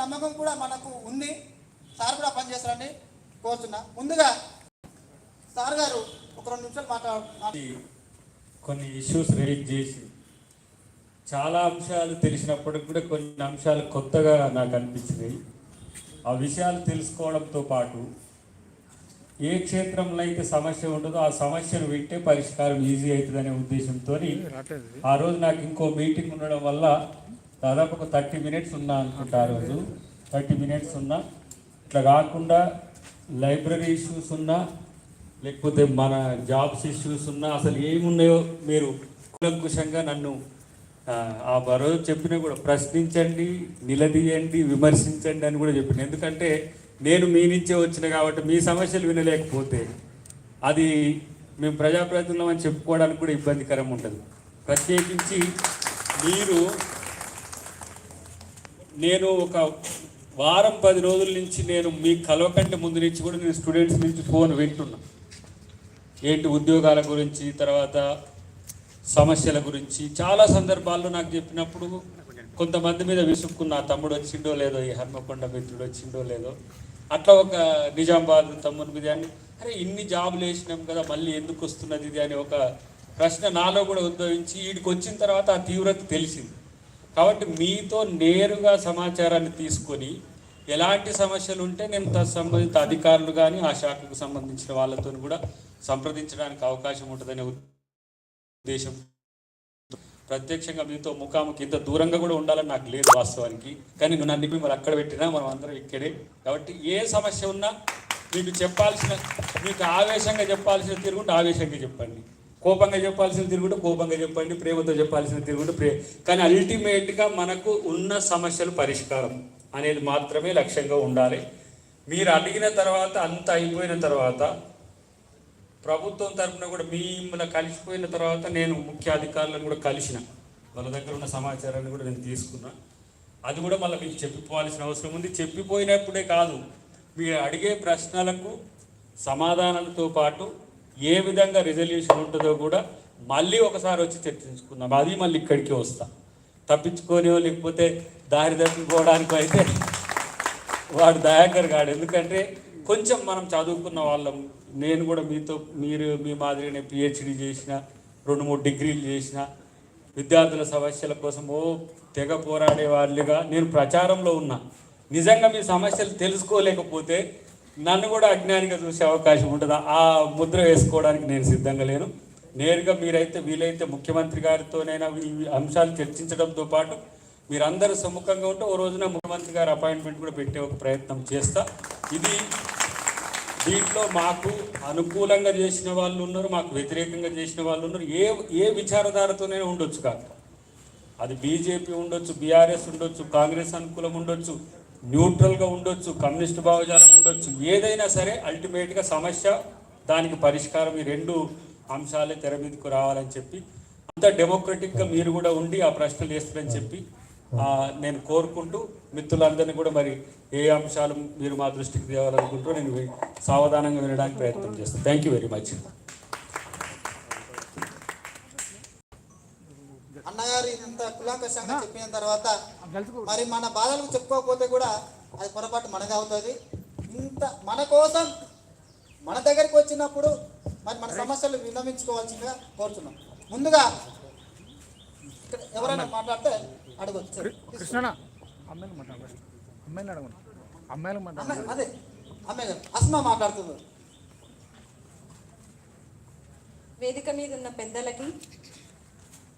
నమ్మకం కూడా మనకు ఉంది. సార్ కూడా పనిచేస్తారని కోరుతున్నా ముందుగా సార్ గారు ఒక రెండు నిమిషాలు మాట్లాడు కొన్ని ఇష్యూస్ రైజ్ చేసి చాలా అంశాలు తెలిసినప్పటికి కూడా కొన్ని అంశాలు కొత్తగా నాకు అనిపించినాయి. ఆ విషయాలు తెలుసుకోవడంతో పాటు ఏ క్షేత్రంలో అయితే సమస్య ఉంటుందో ఆ సమస్యను వింటే పరిష్కారం ఈజీ అవుతుందనే ఉద్దేశంతో ఆ రోజు నాకు ఇంకో మీటింగ్ ఉండడం వల్ల దాదాపు ఒక థర్టీ మినిట్స్ ఉన్నా అనుకుంటా ఆ రోజు. థర్టీ మినిట్స్ ఉన్నా. ఇట్లా కాకుండా లైబ్రరీ ఇష్యూస్ ఉన్నా లేకపోతే మన జాబ్స్ ఇష్యూస్ ఉన్నా అసలు ఏమున్నాయో మీరు కులంకుశంగా నన్ను ఆ, ఆ రోజు చెప్పినా కూడా ప్రశ్నించండి నిలదీయండి విమర్శించండి అని కూడా చెప్పిన. ఎందుకంటే నేను మీ నుంచే వచ్చిన కాబట్టి మీ సమస్యలు వినలేకపోతే అది మేము ప్రజాప్రతినిధులం అని చెప్పుకోవడానికి కూడా ఇబ్బందికరం ఉంటుంది ప్రత్యేకించి మీరు నేను ఒక వారం పది రోజుల నుంచి నేను మీ కలవకంటే ముందు నుంచి కూడా నేను స్టూడెంట్స్ నుంచి ఫోన్ వింటున్నా. ఏంటి ఉద్యోగాల గురించి తర్వాత సమస్యల గురించి. చాలా సందర్భాల్లో నాకు చెప్పినప్పుడు కొంతమంది మీద విసుక్కున్న తమ్ముడు వచ్చిండో లేదో ఈ హర్మకొండ మిత్రుడు వచ్చిండో లేదో అట్లా ఒక నిజామాబాద్ తమ్ముని మీద అని అరే ఇన్ని జాబులు వేసినాం కదా మళ్ళీ ఎందుకు వస్తున్నది ఇది? అని ఒక ప్రశ్న నాలో కూడా ఉద్భవించి వీడికి వచ్చిన తర్వాత ఆ తీవ్రత తెలిసింది. కాబట్టి మీతో నేరుగా సమాచారాన్ని తీసుకొని ఎలాంటి సమస్యలు ఉంటే నేను తన సంబంధిత అధికారులు కానీ ఆ శాఖకు సంబంధించిన వాళ్ళతో కూడా సంప్రదించడానికి అవకాశం ఉంటుందనే ఉద్దేశం. ప్రత్యక్షంగా మీతో ముఖాముఖి ఇంత దూరంగా కూడా ఉండాలని నాకు లేదు వాస్తవానికి. కానీ నువ్వు నన్ను మిమ్మల్ని అక్కడ పెట్టినా మనం అందరం ఇక్కడే. కాబట్టి ఏ సమస్య ఉన్నా మీకు చెప్పాల్సిన మీకు ఆవేశంగా చెప్పాల్సిన తిరుగుంటే ఆవేశంగా చెప్పండి. కోపంగా చెప్పాల్సిన తిరుగుంటే కోపంగా చెప్పండి ప్రేమతో చెప్పాల్సిన తిరుగుంటే ప్రే కానీ అల్టిమేట్గా మనకు ఉన్న సమస్యలు పరిష్కారం అనేది మాత్రమే లక్ష్యంగా ఉండాలి. మీరు అడిగిన తర్వాత అంత అయిపోయిన తర్వాత ప్రభుత్వం తరఫున కూడా మిమ్మల్ని కలిసిపోయిన తర్వాత నేను ముఖ్య అధికారులను కూడా కలిసిన వాళ్ళ దగ్గర ఉన్న సమాచారాన్ని కూడా నేను తీసుకున్నా. అది కూడా మళ్ళీ మీకు చెప్పిపోవాల్సిన అవసరం ఉంది. చెప్పిపోయినప్పుడే కాదు మీరు అడిగే ప్రశ్నలకు సమాధానాలతో పాటు ఏ విధంగా రిజల్యూషన్ ఉంటుందో కూడా మళ్ళీ ఒకసారి వచ్చి చర్చించుకుందాం. అది మళ్ళీ ఇక్కడికి వస్తా. తప్పించుకొని లేకపోతే దారి తప్పిపోవడానికి అయితే వాడు దయాకర్ గాడు. ఎందుకంటే కొంచెం మనం చదువుకున్న వాళ్ళం. నేను కూడా మీతో మీరు మీ మాదిరిగానే పిహెచ్డి చేసిన రెండు మూడు డిగ్రీలు చేసిన విద్యార్థుల సమస్యల కోసం ఓ తెగ పోరాడే వాళ్ళుగా నేను ప్రచారంలో ఉన్నా. నిజంగా మీ సమస్యలు తెలుసుకోలేకపోతే నన్ను కూడా అజ్ఞానిగా చూసే అవకాశం ఉంటుందా? ఆ ముద్ర వేసుకోవడానికి నేను సిద్ధంగా లేను. నేరుగా మీరైతే వీలైతే ముఖ్యమంత్రి గారితోనైనా ఈ అంశాలు చర్చించడంతో పాటు మీరందరూ సముఖంగా ఉంటే ఓ రోజున ముఖ్యమంత్రి గారు అపాయింట్మెంట్ కూడా పెట్టే ఒక ప్రయత్నం చేస్తా. ఇది దీంట్లో మాకు అనుకూలంగా చేసిన వాళ్ళు ఉన్నారు మాకు వ్యతిరేకంగా చేసిన వాళ్ళు ఉన్నారు. ఏ ఏ విచారధారతోనైనా ఉండొచ్చు కాక అది బీజేపీ ఉండొచ్చు బీఆర్ఎస్ ఉండొచ్చు కాంగ్రెస్ అనుకూలం ఉండొచ్చు. న్యూట్రల్గా ఉండొచ్చు కమ్యూనిస్ట్ భావజాలం ఉండొచ్చు ఏదైనా సరే అల్టిమేట్గా సమస్య దానికి పరిష్కారం ఈ రెండు అంశాలే తెర మీదకు రావాలని చెప్పి అంత డెమోక్రటిక్గా మీరు కూడా ఉండి ఆ ప్రశ్నలు వేస్తారని చెప్పి నేను కోరుకుంటూ మిత్రులందరినీ కూడా మరి ఏ అంశాలు మీరు మా దృష్టికి తేవాలనుకుంటూ నేను సావధానంగా వినడానికి ప్రయత్నం చేస్తాను. థ్యాంక్ యూ వెరీ మచ్ అన్నగారు ఇంత కులాంకషంగా చెప్పిన తర్వాత మరి మన బాధలకు చెప్పుకోకపోతే కూడా అది పొరపాటు మనగా అవుతుంది. ఇంత మన కోసం మన దగ్గరికి వచ్చినప్పుడు మరి మన సమస్యలు విన్నవించుకోవాల్సిందిగా కోరుతున్నాం ముందుగా ఇక్కడ ఎవరైనా మాట్లాడితే అడగొచ్చు. కృష్ణ అమ్మాయిలు మాట్లాడాలి అమ్మాయిలు అడగను అమ్మాయిలు అమ్మాయి అదే అమ్మాయి గారు అస్మా మాట్లాడుతుంది. వేదిక మీద ఉన్న పెద్దలకి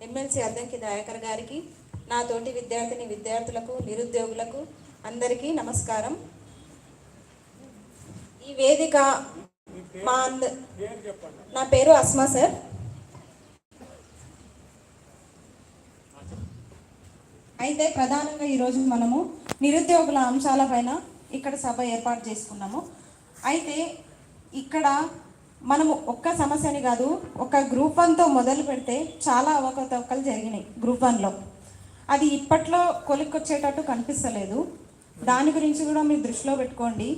ఎమ్మెల్సీ అద్దంకి దయాకర్ గారికి నా తోటి విద్యార్థిని విద్యార్థులకు నిరుద్యోగులకు అందరికీ నమస్కారం. ఈ వేదిక మా అంద నా పేరు అస్మా సార్. అయితే ప్రధానంగా ఈరోజు మనము నిరుద్యోగుల అంశాలపైన ఇక్కడ సభ ఏర్పాటు చేసుకున్నాము. అయితే ఇక్కడ మనము ఒక్క సమస్యని కాదు ఒక గ్రూప్ వన్తో మొదలు పెడితే చాలా అవకతవకలు జరిగినాయి గ్రూప్ వన్లో. అది ఇప్పట్లో కొలిక్కొచ్చేటట్టు కనిపిస్తలేదు. దాని గురించి కూడా మీరు దృష్టిలో పెట్టుకోండి.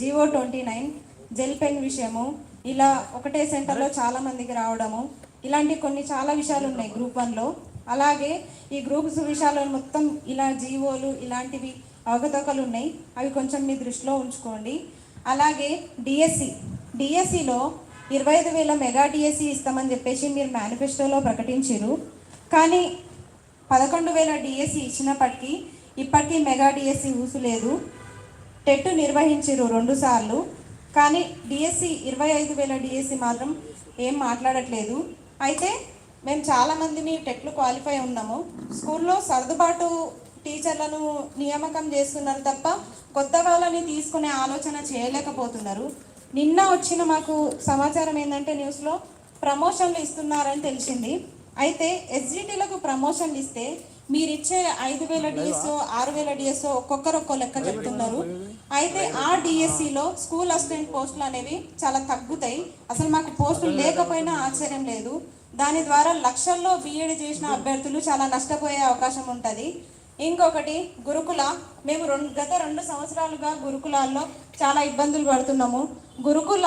GO twenty nine gel pen విషయము ఇలా ఒకటే సెంటర్లో చాలా మందికి రావడము ఇలాంటి కొన్ని చాలా విషయాలు ఉన్నాయి గ్రూప్ వన్లో అలాగే ఈ గ్రూప్స్ విషయాలు మొత్తం ఇలా జీవోలు ఇలాంటివి అవకతవకలు ఉన్నాయి. అవి కొంచెం మీ దృష్టిలో ఉంచుకోండి. అలాగే డిఎస్సి డిఎస్సిలో ఇరవై ఐదు వేల మెగా డిఎస్సి ఇస్తామని చెప్పేసి మీరు మేనిఫెస్టోలో ప్రకటించారు కానీ పదకొండు వేల డిఎస్సి ఇచ్చినప్పటికీ ఇప్పటికీ మెగా డిఎస్సి ఊసులేదు టెట్ నిర్వహించారు రెండు సార్లు. కానీ డిఎస్సి ఇరవై ఐదు వేల డిఎస్సి మాత్రం ఏం మాట్లాడట్లేదు. అయితే మేము చాలామందిని టెట్లు క్వాలిఫై ఉన్నాము. స్కూల్లో సర్దుబాటు టీచర్లను నియామకం చేస్తున్నారు తప్ప కొత్త వాళ్ళని తీసుకునే ఆలోచన చేయలేకపోతున్నారు. నిన్న వచ్చిన మాకు సమాచారం ఏంటంటే న్యూస్లో ప్రమోషన్లు ఇస్తున్నారని తెలిసింది. అయితే ఎస్జిటీలకు ప్రమోషన్లు ఇస్తే మీరు ఇచ్చే ఐదు వేల డిఎస్ఓ ఆరు వేల డిఎస్ఓ ఒక్కొక్కరు ఒక్కో లెక్క చెప్తున్నారు. అయితే ఆ డిఎస్సిలో స్కూల్ అసిస్టెంట్ పోస్టులు అనేవి చాలా తగ్గుతాయి. అసలు మాకు పోస్టులు లేకపోయినా ఆశ్చర్యం లేదు. దాని ద్వారా లక్షల్లో బీఎడ్ చేసిన అభ్యర్థులు చాలా నష్టపోయే అవకాశం ఉంటుంది. ఇంకొకటి గురుకుల. మేము రెండు గత రెండు సంవత్సరాలుగా గురుకులాల్లో చాలా ఇబ్బందులు పడుతున్నాము. గురుకుల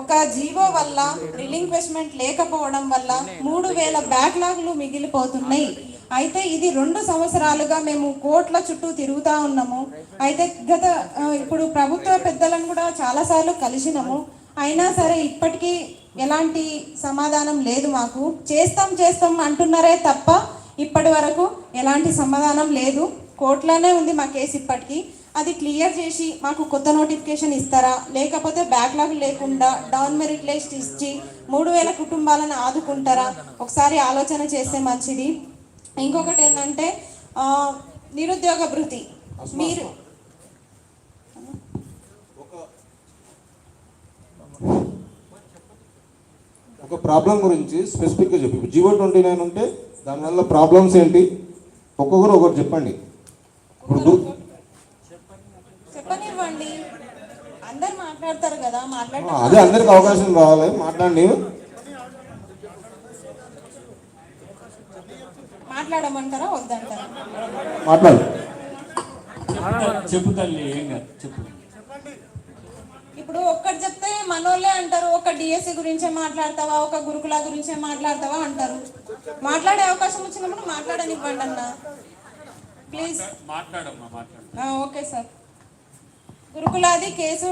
ఒక జీవో వల్ల రిలింక్వెస్ట్మెంట్ లేకపోవడం వల్ల మూడు వేల బ్యాక్లాగ్లు మిగిలిపోతున్నాయి. అయితే ఇది రెండు సంవత్సరాలుగా మేము కోట్ల చుట్టూ తిరుగుతా ఉన్నాము. అయితే గత ఇప్పుడు ప్రభుత్వ పెద్దలను కూడా చాలాసార్లు కలిసినాము. అయినా సరే ఇప్పటికీ ఎలాంటి సమాధానం లేదు మాకు. చేస్తాం చేస్తాం అంటున్నారే తప్ప ఇప్పటి వరకు ఎలాంటి సమాధానం లేదు. కోర్టులోనే ఉంది మా కేసు ఇప్పటికీ. అది క్లియర్ చేసి మాకు కొత్త నోటిఫికేషన్ ఇస్తారా? లేకపోతే బ్యాక్లాగ్ లేకుండా డౌన్ మెరిట్ లిస్ట్ ఇచ్చి మూడు వేల కుటుంబాలను ఆదుకుంటారా? ఒకసారి ఆలోచన చేస్తే మంచిది. ఇంకొకటి ఏంటంటే నిరుద్యోగ భృతి. మీరు ఒక ప్రాబ్లం గురించి స్పెసిఫిక్గా చెప్పి. జియో ట్వంటీ నైన్ ఉంటే దానివల్ల ప్రాబ్లమ్స్ ఏంటి? ఒక్కొక్కరు ఒకటి చెప్పండి. ఇప్పుడు మాట్లాడతారు కదా ఆ, మాట్లాడటం అదే అందరికి అవకాశం రావాలి. మాట్లాడండి. మాట్లాడమంటారా వద్దంటారా? మాట్లాడు. చెప్పు తల్లి ఏం కాదు చెప్పు. ఇప్పుడు ఒక్కటి చెప్తే మనోళ్ళే అంటారు ఒక డిఎస్సి గురించే మాట్లాడతావా ఒక గురుకుల గురించే మాట్లాడతావా అంటారు. మాట్లాడే అవకాశం వచ్చినప్పుడు మాట్లాడనివ్వండి అన్న. ప్లీజ్ మాట్లాడు. Okay sir. గురుకులాది కేసు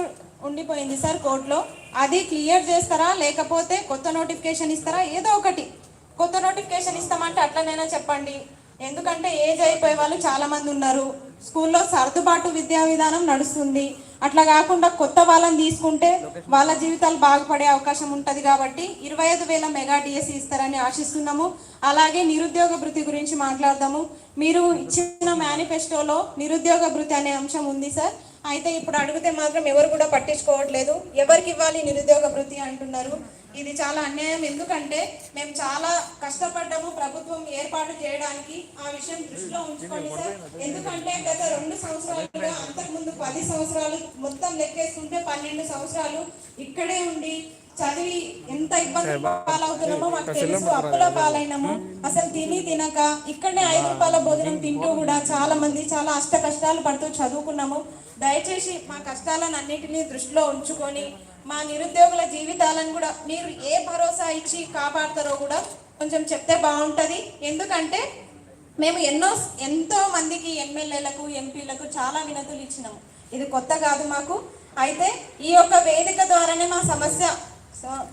ఉండిపోయింది సార్ కోర్టులో. అది క్లియర్ చేస్తారా? లేకపోతే కొత్త నోటిఫికేషన్ ఇస్తారా? ఏదో ఒకటి. కొత్త నోటిఫికేషన్ ఇస్తామంటే అట్లనైనా చెప్పండి. ఎందుకంటే ఏజ్ అయిపోయే వాళ్ళు చాలామంది ఉన్నారు. స్కూల్లో సర్దుబాటు విద్యా విధానం నడుస్తుంది. అట్లా కాకుండా కొత్త వాళ్ళని తీసుకుంటే వాళ్ళ జీవితాలు బాగుపడే అవకాశం ఉంటుంది కాబట్టి ఇరవై ఐదు వేల మెగా డిఎస్సి ఇస్తారని ఆశిస్తున్నాము. అలాగే నిరుద్యోగ భృతి గురించి మాట్లాడదాము. మీరు ఇచ్చిన మేనిఫెస్టోలో నిరుద్యోగ భృతి అనే అంశం ఉంది సార్. అయితే ఇప్పుడు అడిగితే మాత్రం ఎవరు కూడా పట్టించుకోవట్లేదు. ఎవరికి ఇవ్వాలి నిరుద్యోగ వృత్తి అంటున్నారు. ఇది చాలా అన్యాయం. ఎందుకంటే మేము చాలా కష్టపడ్డాము ప్రభుత్వం ఏర్పాటు చేయడానికి. ఆ విషయం దృష్టిలో ఉంచుకోండి సార్. ఎందుకంటే గత రెండు సంవత్సరాలుగా అంతకుముందు పది సంవత్సరాలు మొత్తం లెక్కేసుకుంటే పన్నెండు సంవత్సరాలు ఇక్కడే ఉండి చదివి ఎంత ఇబ్బంది పాలవుతున్నామో మాకు తెలుసు అప్పుల పాలైనాము. అసలు తిని తినక ఇక్కడనే ఐదు రూపాయల భోజనం తింటూ కూడా చాలా మంది చాలా అష్ట కష్టాలు పడుతూ చదువుకున్నాము. దయచేసి మా కష్టాలను అన్నిటినీ దృష్టిలో ఉంచుకొని మా నిరుద్యోగుల జీవితాలను కూడా మీరు ఏ భరోసా ఇచ్చి కాపాడతారో కూడా కొంచెం చెప్తే బాగుంటుంది. ఎందుకంటే మేము ఎన్నో ఎంతో మందికి ఎమ్మెల్యేలకు ఎంపీలకు చాలా వినతులు ఇచ్చినాము. ఇది కొత్త కాదు మాకు. అయితే ఈ యొక్క వేదిక ద్వారానే మా సమస్య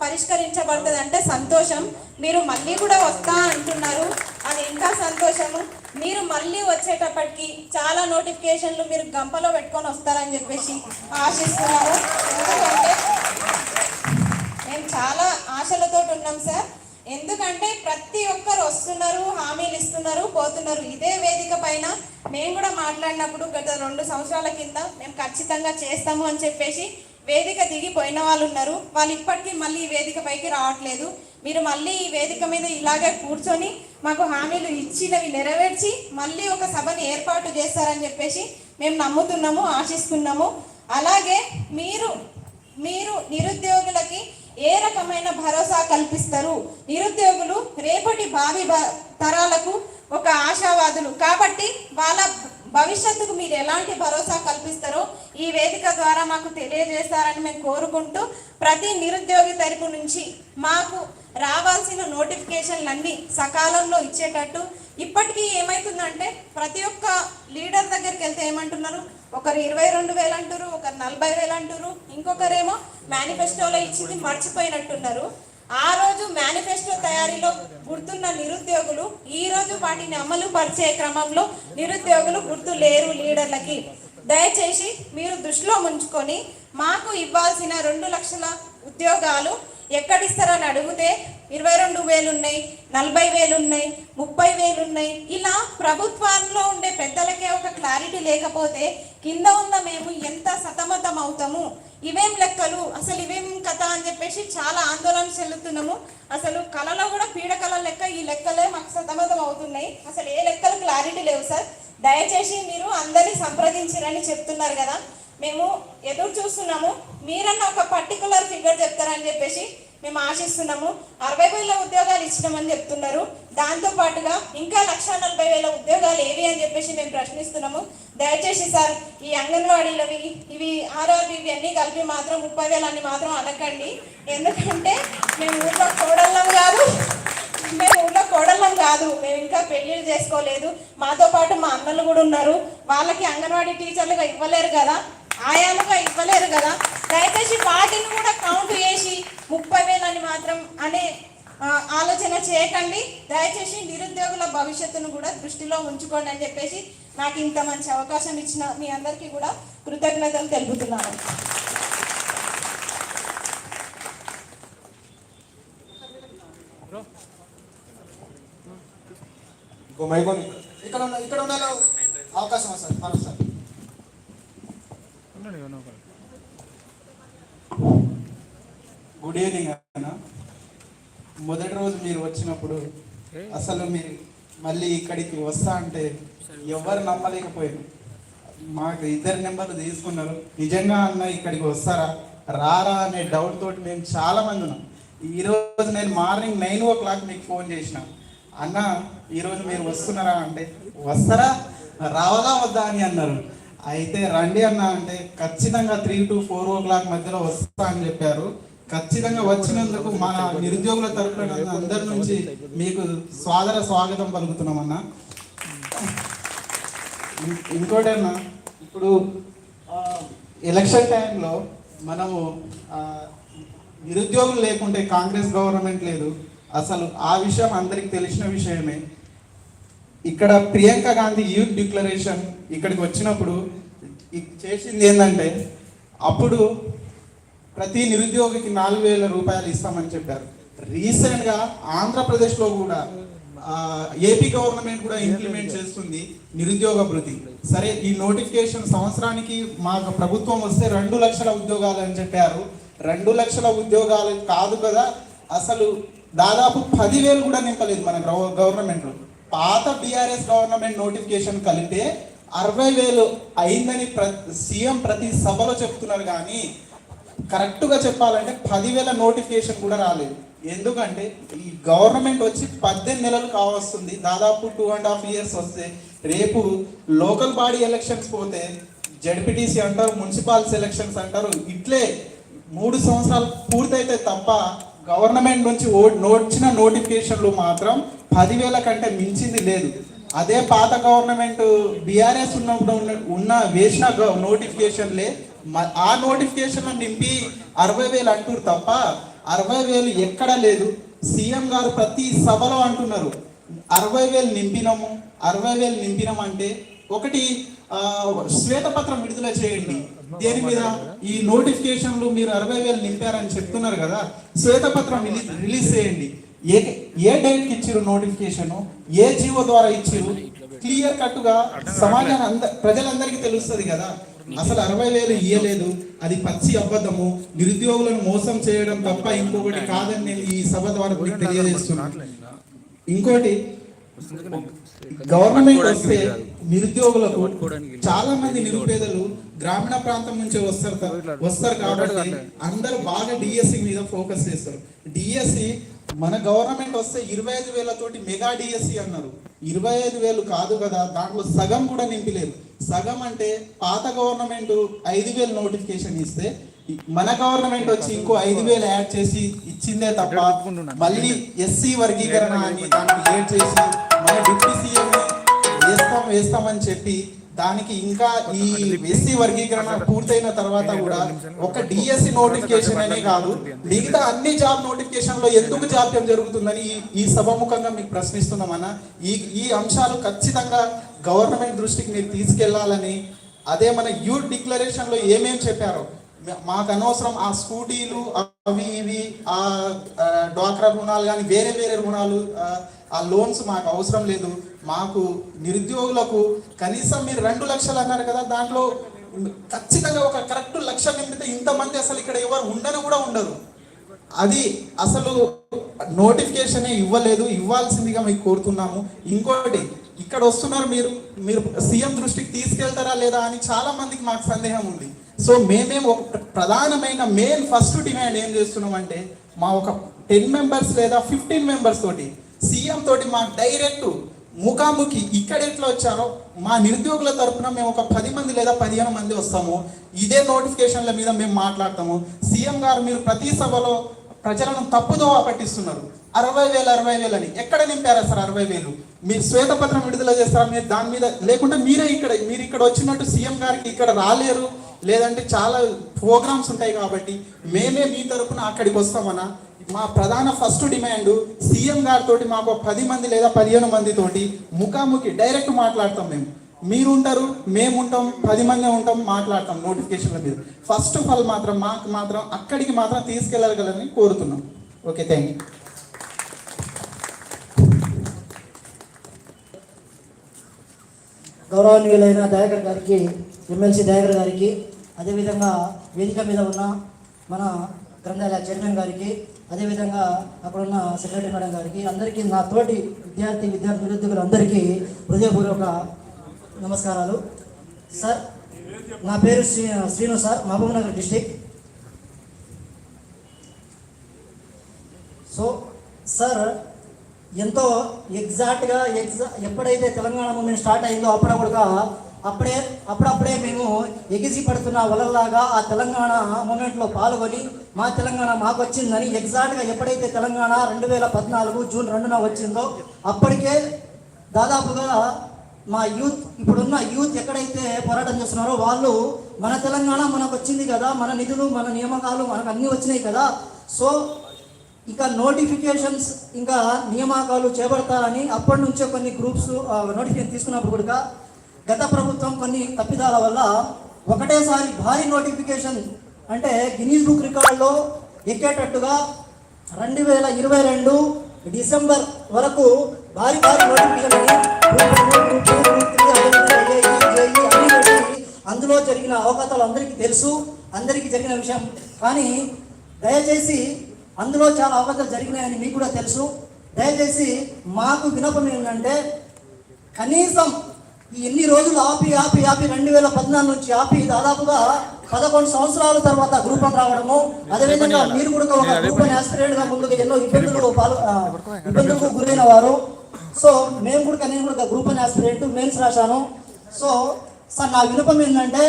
పరిష్కరించబడుతుంది అంటే సంతోషం. మీరు మళ్ళీ కూడా వస్తా అంటున్నారు. అది ఇంకా సంతోషము. మీరు మళ్ళీ వచ్చేటప్పటికి చాలా నోటిఫికేషన్లు మీరు గంపలో పెట్టుకొని వస్తారని చెప్పేసి ఆశిస్తున్నాము. ఎందుకంటే మేము చాలా ఆశలతో ఉన్నాం సార్. ఎందుకంటే ప్రతి ఒక్కరు వస్తున్నారు హామీలు ఇస్తున్నారు పోతున్నారు. ఇదే వేదిక పైన మేము కూడా మాట్లాడినప్పుడు గత రెండు సంవత్సరాల కింద మేము ఖచ్చితంగా చేస్తాము అని చెప్పేసి వేదిక దిగి పోయిన వాళ్ళు ఉన్నారు. వాళ్ళు ఇప్పటికీ మళ్ళీ ఈ వేదిక పైకి రావట్లేదు. మీరు మళ్ళీ ఈ వేదిక మీద ఇలాగే కూర్చొని మాకు హామీలు ఇచ్చినవి నెరవేర్చి మళ్ళీ ఒక సభని ఏర్పాటు చేస్తారని చెప్పేసి మేము నమ్ముతున్నాము ఆశిస్తున్నాము. అలాగే మీరు మీరు నిరుద్యోగులకి ఏ రకమైన భరోసా కల్పిస్తారు? నిరుద్యోగులు రేపటి భావి తరాలకు ఒక ఆశావాదులు. కాబట్టి వాళ్ళ భవిష్యత్తుకు మీరు ఎలాంటి భరోసా కల్పిస్తారో ఈ వేదిక ద్వారా మాకు తెలియజేస్తారని మేము కోరుకుంటూ ప్రతి నిరుద్యోగి తరపు నుంచి మాకు రావాల్సిన నోటిఫికేషన్లన్నీ సకాలంలో ఇచ్చేటట్టు ఇప్పటికీ ఏమైతుందంటే ప్రతి ఒక్క లీడర్ దగ్గరికి వెళ్తే ఏమంటున్నారు? ఒకరు ఇరవై రెండు వేలు అంటారు ఒకరు నలభై వేలు అంటారు ఇంకొకరేమో మేనిఫెస్టోలో ఇచ్చింది మర్చిపోయినట్టున్నారు. ఆ రోజు మేనిఫెస్టో తయారీలో గుర్తున్న నిరుద్యోగులు ఈ రోజు వాటిని అమలు పరిచే క్రమంలో నిరుద్యోగులు గుర్తు లేరు లీడర్లకి. దయచేసి మీరు దృష్టిలో ఉంచుకొని మాకు ఇవ్వాల్సిన రెండు లక్షల ఉద్యోగాలు ఎక్కడిస్తారని అడిగితే ఇరవై రెండు వేలు ఉన్నాయి నలభై వేలు ఉన్నాయి ముప్పై వేలు ఉన్నాయి ఇలా ప్రభుత్వంలో ఉండే పెద్దలకే ఒక క్లారిటీ లేకపోతే కింద ఉన్న మేము ఎంత సతమతం అవుతాము? ఇవేం లెక్కలు? అసలు ఇవేం కథ అని చెప్పేసి చాలా ఆందోళన చెల్లుతున్నాము అసలు కళలో కూడా పీడకల లెక్క ఈ లెక్కలే మాకు సతమతం అవుతున్నాయి. అసలు ఏ లెక్కలు క్లారిటీ లేవు సార్. దయచేసి మీరు అందరినీ సంప్రదించారని చెప్తున్నారు కదా. మేము ఎదురు చూస్తున్నాము. మీరన్న ఒక పర్టికులర్ ఫిగర్ చెప్తారని చెప్పేసి మేము ఆశిస్తున్నాము. అరవై వేల ఉద్యోగాలు ఇచ్చినామని చెప్తున్నారు. దాంతో పాటుగా ఇంకా లక్ష నలభై వేల ఉద్యోగాలు ఏవి అని చెప్పేసి మేము ప్రశ్నిస్తున్నాము. దయచేసి సార్ ఈ అంగన్వాడీలవి ఇవి ఆర్ఆర్బి ఇవి అన్నీ కలిపి మాత్రం ముప్పై వేలని మాత్రం అనకండి. ఎందుకంటే మేము ఊళ్ళో చూడలేము కాదు. మేము ఊళ్ళో కోడళ్ళం కాదు. మేము ఇంకా పెళ్ళిళ్ళు చేసుకోలేదు. మాతో పాటు మా అన్నలు కూడా ఉన్నారు. వాళ్ళకి అంగన్వాడీ టీచర్లుగా ఇవ్వలేరు కదా. ఆయాలుగా ఇవ్వలేరు కదా. దయచేసి వాటిని కూడా కౌంట్ చేసి ముప్పై వేలని మాత్రం అనే ఆలోచన చేయకండి. దయచేసి నిరుద్యోగుల భవిష్యత్తును కూడా దృష్టిలో ఉంచుకోండి అని చెప్పేసి నాకు ఇంత మంచి అవకాశం ఇచ్చిన మీ అందరికీ కూడా కృతజ్ఞతలు తెలుపుతున్నాను. ఇంకో మైకోని ఇక్కడ ఉన్న ఇక్కడ ఉన్న అవకాశం ఉండండి ఎవరో ఒకరు. గుడ్ ఈవినింగ్ అన్న. మొదటి రోజు మీరు వచ్చినప్పుడు అసలు మీరు మళ్ళీ ఇక్కడికి వస్తా అంటే ఎవరు నమ్మలేకపోయారు? మాకు ఇద్దరు నెంబర్లు తీసుకున్నారు. నిజంగా అన్న ఇక్కడికి వస్తారా? రారా అనే డౌట్ తోటి మేము చాలా మంది ఉన్నాం. ఈరోజు నేను మార్నింగ్ నైన్ ఓ క్లాక్ మీకు ఫోన్ చేసిన. అన్న ఈరోజు మీరు వస్తున్నారా అంటే వస్తారా? రావాలా వద్దా అని అన్నారు. అయితే రండి అన్న అంటే ఖచ్చితంగా three to four o'clock మధ్యలో వస్తా అని చెప్పారు. ఖచ్చితంగా వచ్చినందుకు మన నిరుద్యోగుల తరపున అందరి నుంచి మీకు స్వాగత స్వాగతం పలుకుతున్నామన్న ఇం- ఇంకోటి అన్న ఇప్పుడు ఎలక్షన్ టైంలో మనము నిరుద్యోగులు లేకుంటే కాంగ్రెస్ గవర్నమెంట్ లేదు. అసలు ఆ విషయం అందరికి తెలిసిన విషయమే. ఇక్కడ ప్రియాంక గాంధీ యూత్ డిక్లరేషన్ ఇక్కడికి వచ్చినప్పుడు చేసింది ఏంటంటే అప్పుడు ప్రతి నిరుద్యోగికి నాలుగు వేల రూపాయలు ఇస్తామని చెప్పారు. రీసెంట్గా ఆంధ్రప్రదేశ్లో కూడా ఏపీ గవర్నమెంట్ కూడా ఇంప్లిమెంట్ చేస్తుంది నిరుద్యోగ భృతి సరే ఈ నోటిఫికేషన్ సంవత్సరానికి మా ప్రభుత్వం వస్తే రెండు లక్షల ఉద్యోగాలు అని చెప్పారు. రెండు లక్షల ఉద్యోగాలు కాదు కదా అసలు దాదాపు పదివేలు కూడా నింపలేదు మన గవ- గవర్నమెంట్లో పాత బీఆర్ఎస్ గవర్నమెంట్ నోటిఫికేషన్ కలిపితే అరవై వేలు అయిందని ప్ర సీఎం ప్రతి సభలో చెప్తున్నారు కానీ కరెక్ట్గా చెప్పాలంటే పదివేల నోటిఫికేషన్ కూడా రాలేదు. ఎందుకంటే ఈ గవర్నమెంట్ వచ్చి పద్దెనిమిది నెలలు కావస్తుంది. దాదాపు టూ అండ్ హాఫ్ ఇయర్స్ వస్తే రేపు లోకల్ బాడీ ఎలక్షన్స్ పోతే జడ్పీటీసీ అంటారు మున్సిపాలిటీ ఎలక్షన్స్ అంటారు ఇట్లే మూడు సంవత్సరాలు పూర్తయితే తప్ప గవర్నమెంట్ నుంచి ఓ- వచ్చిన నోటిఫికేషన్లు మాత్రం పదివేల కంటే మించింది లేదు. అదే పాత గవర్నమెంట్ బీఆర్ఎస్ ఉన్నప్పుడు ఉన్న- ఉన్న వేసిన నోటిఫికేషన్లే మ- ఆ నోటిఫికేషన్ నింపి అరవై వేలు అంటారు తప్ప అరవై వేలు ఎక్కడ లేదు. సీఎం గారు ప్రతి సభలో అంటున్నారు. అరవై వేలు నింపినాము అరవై వేలు నింపినాం అంటే ఒకటి శ్వేతపత్రం విడుదల చేయండి. దేని మీద? ఈ నోటిఫికేషన్లు మీరు అరవై వేలు నింపారని చెప్తున్నారు కదా శ్వేతపత్రం రిలీజ్ రిలీజ్ చేయండి. ఏ ఏ డేట్కి ఇచ్చిరు నోటిఫికేషన్? ఏ జీవో ద్వారా ఇచ్చిరు క్లియర్ కట్గా సమాజాన్ని అంద ప్రజలందరికీ తెలుస్తుంది కదా. అసలు అరవై వేలు ఇయ్యలేదు అది పచ్చి అబద్ధము నిరుద్యోగులను మోసం చేయడం తప్ప ఇంకొకటి కాదని నేను ఈ సభ ద్వారా మీకు తెలియజేస్తున్నాను ఇంకోటి గవర్నమెంట్ వస్తే నిరుద్యోగులకు చాలా మంది నిరుపేదలు గ్రామీణ ప్రాంతం నుంచి వస్తారు వస్తారు కాబట్టి అందరూ బాగా డిఎస్సి మీద ఫోకస్ చేస్తారు. డిఎస్సి మన గవర్నమెంట్ వస్తే ఇరవై ఐదు వేలతోటి మెగా డిఎస్సి అన్నారు. ఇరవై ఐదు వేలు కాదు కదా దాంట్లో సగం కూడా నింపిలేదు. సగం అంటే పాత గవర్నమెంట్ ఐదు వేలు నోటిఫికేషన్ ఇస్తే మన గవర్నమెంట్ వచ్చి ఇంకో ఐదు వేలు యాడ్ చేసి ఇచ్చిందే తప్ప మళ్ళీ ఎస్సీ వర్గీకరణ అని దానికి ఏడ్ చేసి మన డిప్యూటీ వేస్తాం వేస్తామని చెప్పి దానికి ఇంకా ఈ ఎస్సీ వర్గీకరణ పూర్తయిన తర్వాత కూడా ఒక డిఎస్సి నోటిఫికేషన్ అనే కాదు మిగతా అన్ని జాబ్ నోటిఫికేషన్లో ఎందుకు జాప్యం జరుగుతుందని ఈ- సభముఖంగా మీకు ప్రశ్నిస్తున్నామన్న ఈ ఈ అంశాలు ఖచ్చితంగా గవర్నమెంట్ దృష్టికి మీరు తీసుకెళ్ళాలని అదే మన యూత్ డిక్లరేషన్లో ఏమేమి చెప్పారో మాకు అనవసరం ఆ స్కూటీలు అవి ఇవి ఆ డ్వాక్రా రుణాలు కానీ వేరే వేరే రుణాలు ఆ, లోన్స్ మాకు అవసరం లేదు. మాకు నిరుద్యోగులకు కనీసం మీరు రెండు లక్షలు అన్నారు కదా దాంట్లో ఖచ్చితంగా ఒక కరెక్ట్ లక్ష నింపితే ఇంతమంది అసలు ఇక్కడ ఎవరు ఉండను కూడా ఉండరు. అది అసలు నోటిఫికేషనే ఇవ్వలేదు ఇవ్వాల్సిందిగా మీకు కోరుతున్నాము. ఇంకోటి ఇక్కడ వస్తున్నారు మీరు మీరు సీఎం దృష్టికి తీసుకెళ్తారా లేదా అని చాలా మందికి మాకు సందేహం ఉంది. సో మేమేం ఒక ప్రధానమైన మెయిన్ ఫస్ట్ డిమాండ్ ఏం చేస్తున్నాం అంటే మా ఒక టెన్ మెంబర్స్ లేదా ఫిఫ్టీన్ మెంబర్స్ తోటి సీఎం తోటి మాకు డైరెక్ట్ ముఖాముఖి ఇక్కడ ఎట్లా వచ్చారో మా నిరుద్యోగుల తరపున మేము ఒక పది మంది లేదా పదిహేను మంది వస్తాము. ఇదే నోటిఫికేషన్ల మీద మేము మాట్లాడతాము. సీఎం గారు మీరు ప్రతి సభలో ప్రజలను తప్పుదోవ పట్టిస్తున్నారు. అరవై వేలు అరవై వేలు అని. ఎక్కడ నింపారా సార్ అరవై వేలు? మీరు శ్వేతపత్రం విడుదల చేస్తారా? మీరు దాని మీద లేకుంటే మీరే ఇక్కడ మీరు ఇక్కడ వచ్చినట్టు సీఎం గారికి ఇక్కడ రాలేరు? లేదంటే చాలా ప్రోగ్రామ్స్ ఉంటాయి కాబట్టి మేమే మీ తరపున అక్కడికి వస్తామన్నా. మా ప్రధాన ఫస్ట్ డిమాండ్ సీఎం గారితో మాకు పది మంది లేదా పదిహేను మందితోటి ముఖాముఖి డైరెక్ట్ మాట్లాడతాం మేము. మీరు ఉంటారు మేము ఉంటాం పది మంది ఉంటాం మాట్లాడతాం నోటిఫికేషన్ల మీద. ఫస్ట్ ఆఫ్ ఆల్ మాత్రం మాకు మాత్రం అక్కడికి మాత్రం తీసుకెళ్ళగలని కోరుతున్నాం. ఓకే థ్యాంక్ యూ గౌరవనీయులైన దయాకర్ గారికి ఎమ్మెల్సీ దయాకర్ గారికి అదేవిధంగా వేదిక మీద ఉన్న మన గ్రంథాలయ చైర్మన్ గారికి అదేవిధంగా అక్కడ ఉన్న సెక్రటరీ మేడం గారికి అందరికీ నా తోటి విద్యార్థి విద్యార్థి నిరుద్యోగులందరికీ హృదయపూర్వక నమస్కారాలు. సార్ నా పేరు Sri Srinu sir Mahabubnagar district. So sir ఎంతో ఎగ్జాక్ట్గా ఎగ్జా ఎప్పుడైతే తెలంగాణ మూమెంట్ స్టార్ట్ అయిందో అప్పుడప్పుడుగా అప్పుడే అప్పుడప్పుడే మేము ఎగిసి పడుతున్న వలల్లాగా ఆ తెలంగాణ మూమెంట్లో పాల్గొని మా తెలంగాణ మాకు వచ్చిందని ఎగ్జాక్ట్గా ఎప్పుడైతే తెలంగాణ రెండు వేల పద్నాలుగు జూన్ రెండున వచ్చిందో అప్పటికే దాదాపుగా మా యూత్ ఇప్పుడున్న యూత్ ఎక్కడైతే పోరాటం చేస్తున్నారో వాళ్ళు మన తెలంగాణ మనకు వచ్చింది కదా మన నిధులు మన నియామకాలు మనకు అన్నీ వచ్చినాయి కదా. సో ఇంకా నోటిఫికేషన్స్ ఇంకా నియామకాలు చేపడతారని అప్పటి నుంచే కొన్ని గ్రూప్స్ నోటిఫికేషన్ తీసుకున్నప్పుడు కూడా గత ప్రభుత్వం కొన్ని తప్పిదాల వల్ల ఒకటేసారి భారీ నోటిఫికేషన్ అంటే గినీస్ బుక్ రికార్డులో ఎక్కేటట్టుగా రెండు వేల ఇరవై రెండు డిసెంబర్ వరకు భారీ భారీ నోటిఫికేషన్ అందులో జరిగిన అవకాశాలు అందరికీ తెలుసు అందరికీ జరిగిన విషయం. కానీ దయచేసి అందులో చాలా అవకాశాలు జరిగినాయని మీకు కూడా తెలుసు. దయచేసి మాకు వినపం ఏంటంటే కనీసం ఈ ఎన్ని రోజులు ఆపి ఆపి ఆపి రెండు వేల పద్నాలుగు నుంచి ఆపి దాదాపుగా పదకొండు సంవత్సరాల తర్వాత గ్రూపం రావడము అదేవిధంగా మీరు కూడా ఒక గ్రూప్ ఆస్పిరెంట్గా ముందుకు ఎన్నో ఇబ్బందులు పాలు ఇబ్బందులకు గురైన వారు. సో మేము కూడా నేను కూడా గ్రూప్ అని మెయిన్స్ రాశాను. సో సార్ నా వినపం ఏంటంటే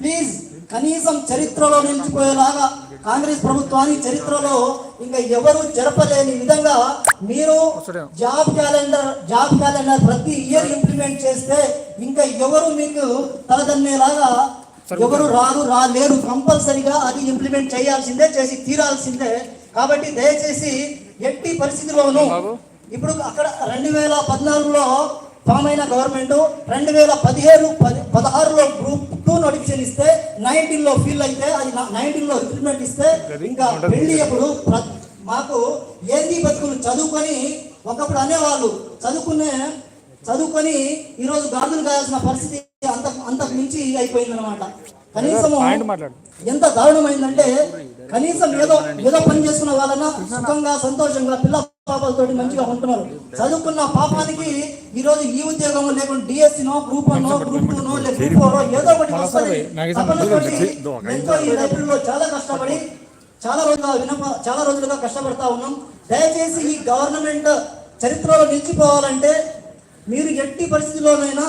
ప్లీజ్ కనీసం చరిత్రలో నిలిచిపోయేలాగా కాంగ్రెస్ ప్రభుత్వాన్ని చరిత్రలో ఇంకా ఎవరు జరపలేని విధంగా మీరు జాబ్ క్యాలెండర్ జాబ్ క్యాలెండర్ ప్రతి ఇయర్ ఇంప్లిమెంట్ చేస్తే ఇంకా ఎవరు మీకు తలదన్నేలాగా ఎవరు రారు రాలేరు కంపల్సరిగా అది ఇంప్లిమెంట్ చేయాల్సిందే చేసి తీరాల్సిందే. కాబట్టి దయచేసి ఎట్టి పరిస్థితిలోనూ ఇప్పుడు అక్కడ రెండు వేల పద్నాలుగులో ఫామ్ అయిన గవర్నమెంట్ రెండు వేల పదిహేను పది పదహారులో గ్రూప్ టూ నోటిఫికేషన్ ఇస్తే నైన్టీన్లో ఫీల్ అయితే అది నైన్టీన్లో రిక్రూట్మెంట్ ఇస్తే ఇంకా పెళ్ళి అప్పుడు మాకు ఏంది బతుకులు? చదువుకొని ఒకప్పుడు అనేవాళ్ళు. చదువుకునే చదువుకొని ఈరోజు గాజులు కాయాల్సిన పరిస్థితి అంత అంతకు మించి అయిపోయింది కనీసము ఎంత దారుణమైందంటే కనీసం ఏదో ఏదో పని చేసుకున్న వాళ్ళన సుఖంగా సంతోషంగా పిల్ల పాపలతో మంచిగా ఉంటున్నారు. చదువుకున్న పాపానికి ఈ రోజు ఈ ఉద్యోగం లేకుండా DSC no group one group two no లేదా గ్రూప్ ఫోర్ ఏదో ఒకటి వస్తుంది. ఎంతో ఈ రైతుల్లో చాలా కష్టపడి చాలా రోజులుగా వినప చాలా రోజులుగా కష్టపడతా ఉన్నాం. దయచేసి ఈ గవర్నమెంట్ చరిత్రలో నిలిచిపోవాలంటే మీరు ఎట్టి పరిస్థితిలోనైనా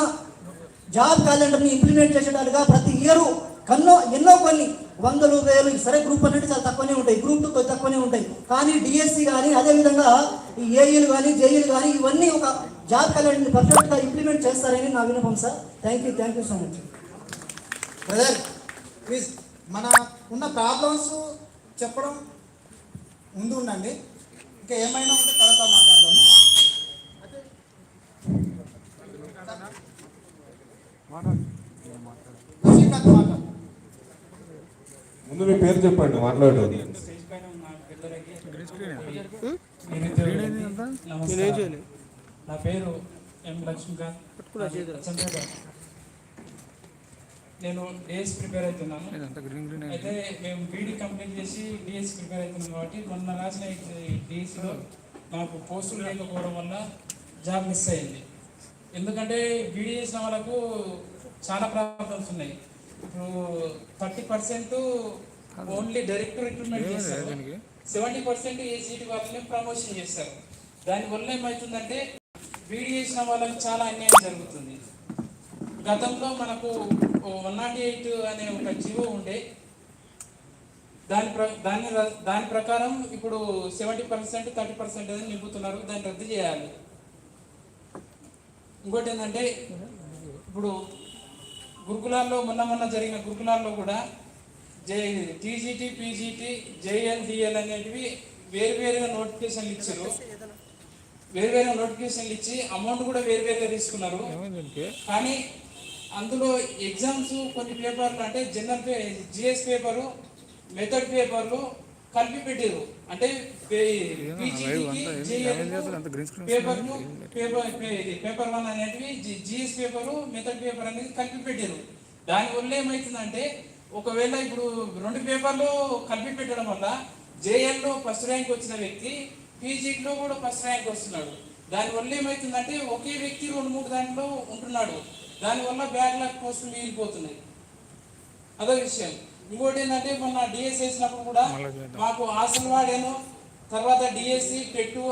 జాబ్ క్యాలెండర్ని ఇంప్లిమెంట్ చేసేటట్టుగా ప్రతి ఇయర్ కన్నో ఎన్నో కొన్ని వందలు వేలు సరే గ్రూప్ అంటే చాలా తక్కువనే ఉంటాయి. గ్రూప్ టూ తక్కువనే ఉంటాయి. కానీ డిఎస్సి కానీ అదేవిధంగా ఈ ఏఈలు కానీ జేఈలు కానీ ఇవన్నీ ఒక జాబ్ క్యాలెండర్ని పర్ఫెక్ట్గా ఇంప్లిమెంట్ చేస్తారని నా విన్నపం sir. Thank you thank you so much brother please మన ఉన్న ప్రాబ్లమ్స్ చెప్పడం ముందు ఉండండి. ఇంకా ఏమైనా ఉంటే తర్వాత మాట్లాడదాము. శ్రీకాంత్ ముందు మీ పేరు చెప్పండి మాట్లాడు. నా పేరు ఎం లక్ష్మీకాంత్ నేను డిఎస్ ప్రిపేర్ అవుతున్నాను. ఇదంతా గ్రీన్ గ్రీన్ అయితే మేము బీడీ కంప్లీట్ చేసి డిఎస్ ప్రిపేర్ అవుతున్నాం కాబట్టి మొన్న రాసిన డిఎస్సిలో నాకు పోస్టులు లేకపోవడం వల్ల జాబ్ మిస్ అయింది. ఎందుకంటే బీడీ చేసిన వాళ్ళకు చాలా ప్రాబ్లమ్స్ ఉన్నాయి. ఇప్పుడు thirty percent only direct recruitment చేస్తారు. సెవెంటీ పర్సెంట్ ఏ సీట్ వాళ్ళని ప్రమోషన్ చేస్తారు. దానివల్ల ఏమవుతుందంటే బీడీ చేసిన వాళ్ళకి చాలా అన్యాయం జరుగుతుంది. గతంలో మనకు వన్ నాట్ ఎయిట్ అనే ఒక జీవో ఉండే. దాని ప్ర దాని దాని ప్రకారం ఇప్పుడు సెవెంటీ పర్సెంట్ థర్టీ పర్సెంట్ అని నింపుతున్నారు. దాన్ని రద్దు చేయాలి. ఇంకోటి ఏంటంటే ఇప్పుడు గురుకులాల్లో మొన్న మొన్న జరిగిన గురుకులాల్లో కూడా J TGT PGT JL DL అనేటివి వేరువేరుగా నోటిఫికేషన్లు ఇచ్చారు. వేరువేరుగా నోటిఫికేషన్లు ఇచ్చి అమౌంట్ కూడా వేరువేరుగా తీసుకున్నారు. కానీ అందులో ఎగ్జామ్స్ కొన్ని పేపర్లు అంటే జనరల్ పే జిఎస్ పేపరు మెథడ్ పేపర్లు కలిపి పెట్టారు అంటే పేపర్ వన్ అనేటివి జిఎస్ పేపరు మెథడ్ పేపర్ అనేది కలిపి పెట్టారు. దానివల్ల ఏమవుతుందంటే ఒకవేళ ఇప్పుడు రెండు పేపర్లు కలిపి పెట్టడం వల్ల జేఎల్లో ఫస్ట్ ర్యాంక్ వచ్చిన వ్యక్తి పీజీలో కూడా ఫస్ట్ ర్యాంక్ వస్తున్నాడు. దానివల్ల ఏమవుతుందంటే ఒకే వ్యక్తి రెండు మూడు దాంట్లో ఉంటున్నాడు. దానివల్ల బ్యాక్లాగ్ పోస్టులు మిగిలిపోతున్నాయి. అదో విషయం. ఇంకోటి ఏంటంటే మొన్న డిఎస్ వేసినప్పుడు కూడా మాకు ఆసన్ వాడాను తర్వాత డిఎస్సి పెట్టు